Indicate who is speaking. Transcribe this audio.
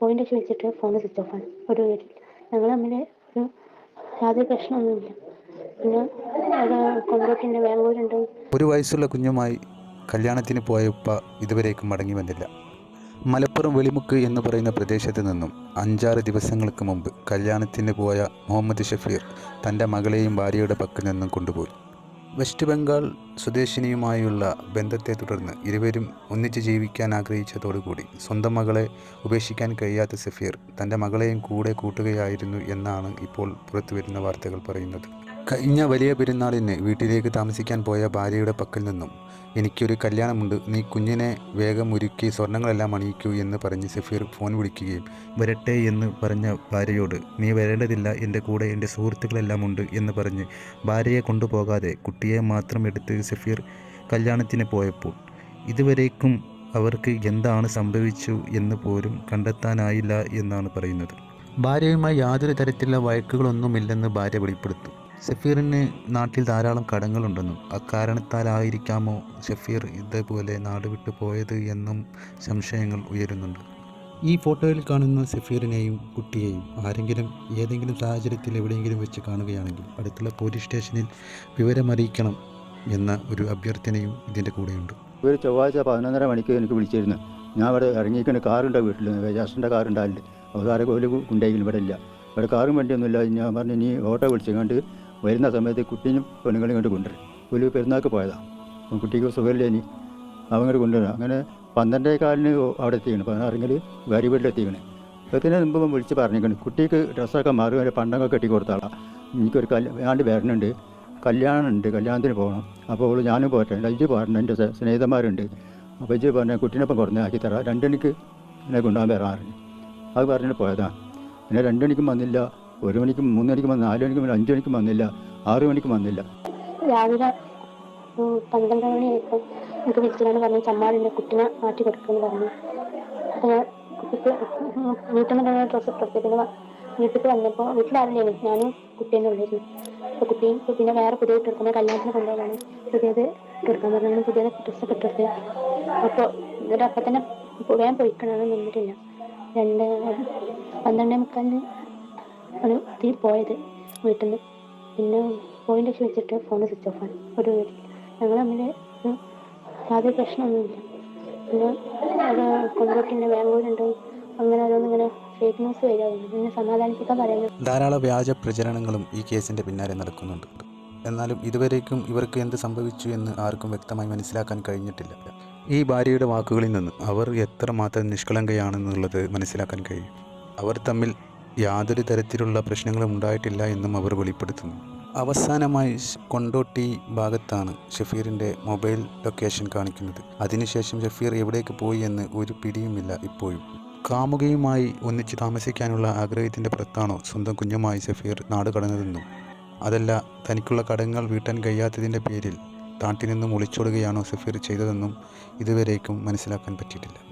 Speaker 1: പോയിന്റൊക്കെ വെച്ചിട്ട് phone switch ഓഫാണ് ഒരു വീട്ടിൽ ഞങ്ങൾ തമ്മിൽ ഒരു യാതൊരു പ്രശ്നമൊന്നുമില്ല. പിന്നെ അവിടെ കൊണ്ടോട്ടിന്റെ ബാംഗ്ലൂരുണ്ട്.
Speaker 2: ഒരു വയസ്സുള്ള കുഞ്ഞുമായി കല്യാണത്തിന് പോയ ഉപ്പ ഇതുവരേക്കും മടങ്ങി വന്നില്ല. മലപ്പുറം വെളിമുക്ക് എന്ന് പറയുന്ന പ്രദേശത്ത് നിന്നും അഞ്ചാറ് ദിവസങ്ങൾക്ക് മുമ്പ് കല്യാണത്തിന് പോയ മുഹമ്മദ് ഷഫീർ തന്റെ മകളെയും ഭാര്യയുടെ പക്കൽ നിന്നും കൊണ്ടുപോയി. വെസ്റ്റ് ബംഗാൾ സ്വദേശിനിയുമായുള്ള ബന്ധത്തെ തുടർന്ന് ഇരുവരും ഒന്നിച്ച് ജീവിക്കാൻ ആഗ്രഹിച്ചതോടുകൂടി സ്വന്തം മകളെ ഉപേക്ഷിക്കാൻ കഴിയാത്ത സഫീർ തന്റെ മകളെയും കൂടെ കൂട്ടുകയായിരുന്നു എന്നാണ് ഇപ്പോൾ പുറത്തുവരുന്ന വാർത്തകൾ പറയുന്നത്. കഴിഞ്ഞ വലിയ പെരുന്നാളിന് വീട്ടിലേക്ക് താമസിക്കാൻ പോയ ഭാര്യയുടെ പക്കൽ നിന്നും എനിക്കൊരു കല്യാണമുണ്ട്. നീ കുഞ്ഞിനെ വേഗം ഒരുക്കി സ്വർണങ്ങളെല്ലാം അണിയിക്കൂ എന്ന് പറഞ്ഞ് സഫീർ ഫോൺ വിളിക്കുകയും വരട്ടെ എന്ന് പറഞ്ഞ ഭാര്യയോട് നീ വരേണ്ടതില്ല. എന്റെ കൂടെ എന്റെ സുഹൃത്തുക്കളെല്ലാം ഉണ്ട് എന്ന് പറഞ്ഞ് ഭാര്യയെ കൊണ്ടുപോകാതെ കുട്ടിയെ മാത്രം എടുത്ത് സഫീർ കല്യാണത്തിന് പോയപ്പോൾ ഇതുവരേക്കും അവർക്ക് എന്താണ് സംഭവിച്ചു എന്ന് പോലും കണ്ടെത്താനായില്ല എന്നാണ് പറയുന്നത്. ഭാര്യയുമായി യാതൊരു തരത്തിലുള്ള വഴക്കുകളൊന്നുമില്ലെന്ന് ഭാര്യ വെളിപ്പെടുത്തും. സഫീറിന് നാട്ടിൽ ധാരാളം കടങ്ങളുണ്ടെന്നും അക്കാരണത്താലായിരിക്കാമോ ഷഫീർ ഇതേപോലെ നാട് വിട്ടു പോയത് എന്നും സംശയങ്ങൾ ഉയരുന്നുണ്ട്. ഈ ഫോട്ടോയിൽ കാണുന്ന സഫീറിനെയും കുട്ടിയെയും ആരെങ്കിലും ഏതെങ്കിലും സാഹചര്യത്തിൽ എവിടെയെങ്കിലും വെച്ച് കാണുകയാണെങ്കിൽ അടുത്തുള്ള പോലീസ് സ്റ്റേഷനിൽ വിവരമറിയിക്കണം എന്ന ഒരു അഭ്യർത്ഥനയും ഇതിന്റെ കൂടെയുണ്ട്.
Speaker 3: ഒരു ചൊവ്വാഴ്ച പതിനൊന്നര മണിക്ക് എനിക്ക് വിളിച്ചിരുന്നു. ഞാൻ ഇവിടെ ഇറങ്ങിയിരിക്കുന്ന കാറുണ്ടോ വീട്ടിൽ ജാസിന്റെ കാറുണ്ടാവില്ല അപ്പോൾ കാറ് ഒരു കുണ്ടെങ്കിലും ഇവിടെ ഇല്ല. ഇവിടെ കാറും വണ്ടിയൊന്നുമില്ല. ഞാൻ പറഞ്ഞു നീ ഓട്ടോ വിളിച്ചുകൊണ്ട് വരുന്ന സമയത്ത് കുട്ടീനും പെണ്ണുങ്ങളും കൊണ്ട് കൊണ്ടുവരും. ഒരു പെരുന്നാൾക്ക് പോയതാണ് കുട്ടിക്ക് സുഖമില്ല ഇനി? അവങ്ങോട്ട് കൊണ്ടുവരാം. അങ്ങനെ പന്ത്രണ്ടേ കാലിന് അവിടെ എത്തിക്കണം. പതിനാറിങ്കിൽ വരി വീട്ടിലെത്തിക്കണേ അതിന് മുമ്പ് വിളിച്ച് പറഞ്ഞിരിക്കണം. കുട്ടിക്ക് ഡ്രസ്സൊക്കെ മാറി വരെ പണ്ടൊക്കെ കെട്ടി കൊടുത്താളാം എനിക്കൊരു കല്യാണ്ട് വരണുണ്ട്. കല്യാണമുണ്ട്. കല്യാണത്തിന് പോകണം അപ്പോൾ അവൾ ഞാനും പോട്ടെ അജ്ജ് പോരണം എന്റെ സ്നേ- സ്നേഹിതന്മാരുണ്ട്. അപ്പോൾ ഇജ്ജ് പറഞ്ഞ കുട്ടീനൊപ്പം കുറഞ്ഞ ആക്കി തരാം. രണ്ടണിക്ക് എന്നെ കൊണ്ടുപോകാൻ വരാറുണ്ട് അത് പറഞ്ഞിട്ട് പോയതാണ് പിന്നെ രണ്ടണിക്കും വന്നില്ല. ഒരു മണിക്കും മൂന്ന് മണിക്കും വന്നു നാല് മണിക്കും വന്നു അഞ്ച് മണിക്കും വന്നില്ല ആറ് മണിക്കും വന്നില്ല.
Speaker 1: രാവിലെ പന്ത്രണ്ട് മണിയായപ്പോൾ എനിക്ക് വിളിച്ചിട്ടാണ് പറഞ്ഞു ചമ്മാടിന്റെ കുട്ടിനെ മാറ്റി കൊടുക്കുമെന്ന് പറഞ്ഞു. വീട്ടിൽ നിന്ന് ഡ്രസ്സ് പ്രത്യേകത വീട്ടിൽ വന്നപ്പോൾ വീട്ടിലാരില്ലേ ഞാനും കുട്ടീന്റെ ഉള്ളിരുന്നു അപ്പോൾ കുട്ടിയും പിന്നെ വേറെ പുതിയ ഇട്ടെടുക്കുന്ന കല്യാണത്തിന് കൊണ്ടുപോകാണ് പുതിയത് എടുക്കാൻ പറഞ്ഞു പുതിയത് ഡ്രസ്സൊക്കെ ഇട്ടെടുത്ത് അപ്പോൾ എന്നിട്ട് അപ്പം വേഗം പോയിക്കണമെന്ന് നിന്നിട്ടില്ല. രണ്ട് പന്ത്രണ്ടേ മുക്കാലിന് ആണ് തീ പോയത് വീട്ടിൽ നിന്ന് പിന്നെ പോയിന്റൊക്കെ വെച്ചിട്ട് ഫോൺ സ്വിച്ച് ഓഫാണ് ഒരു ഞങ്ങൾ തമ്മിൽ യാതൊരു പ്രശ്നമൊന്നുമില്ല. പിന്നെ അവിടെ കൊണ്ടോട്ടിന്റെ ബാംഗ്ലൂരുണ്ട് അങ്ങനെ ഓരോന്നിങ്ങനെ ഫേക്ക് ന്യൂസ് വരികയായിരുന്നു പിന്നെ സമാധാനിപ്പിക്കാൻ പറയുന്നു.
Speaker 2: ധാരാളം വ്യാജ പ്രചരണങ്ങളും ഈ കേസിന്റെ പിന്നാലെ നടക്കുന്നുണ്ട്. എന്നാലും ഇതുവരേക്കും ഇവർക്ക് എന്ത് സംഭവിച്ചു എന്ന് ആർക്കും വ്യക്തമായി മനസ്സിലാക്കാൻ കഴിഞ്ഞിട്ടില്ല. ഈ ഭാര്യയുടെ വാക്കുകളിൽ നിന്ന് അവർ എത്രമാത്രം നിഷ്കളങ്കയാണെന്നുള്ളത് മനസ്സിലാക്കാൻ കഴിയും. അവർ തമ്മിൽ യാതൊരു തരത്തിലുള്ള പ്രശ്നങ്ങളും ഉണ്ടായിട്ടില്ല എന്നും അവർ വെളിപ്പെടുത്തുന്നു. അവസാനമായി കൊണ്ടോട്ടി ഭാഗത്താണ് ഷഫീറിന്റെ മൊബൈൽ ലൊക്കേഷൻ കാണിക്കുന്നത്. അതിനുശേഷം ഷഫീർ എവിടേക്ക് പോയി എന്ന് ഒരു പിടിയുമില്ല ഇപ്പോഴും. കാമുകയുമായി ഒന്നിച്ച് താമസിക്കാനുള്ള ആഗ്രഹത്തിന്റെ പുറത്താണോ സ്വന്തം കുഞ്ഞുമായി ഷഫീർ നാട് കടന്നതെന്നും? അതല്ല തനിക്കുള്ള കടങ്ങൾ വീട്ടാൻ കഴിയാത്തതിന്റെ പേരിൽ നാട്ടിൽ നിന്നും ഒളിച്ചോടുകയാണോ സഫീർ ചെയ്തതെന്നും ഇതുവരേക്കും മനസ്സിലാക്കാൻ പറ്റിയിട്ടില്ല.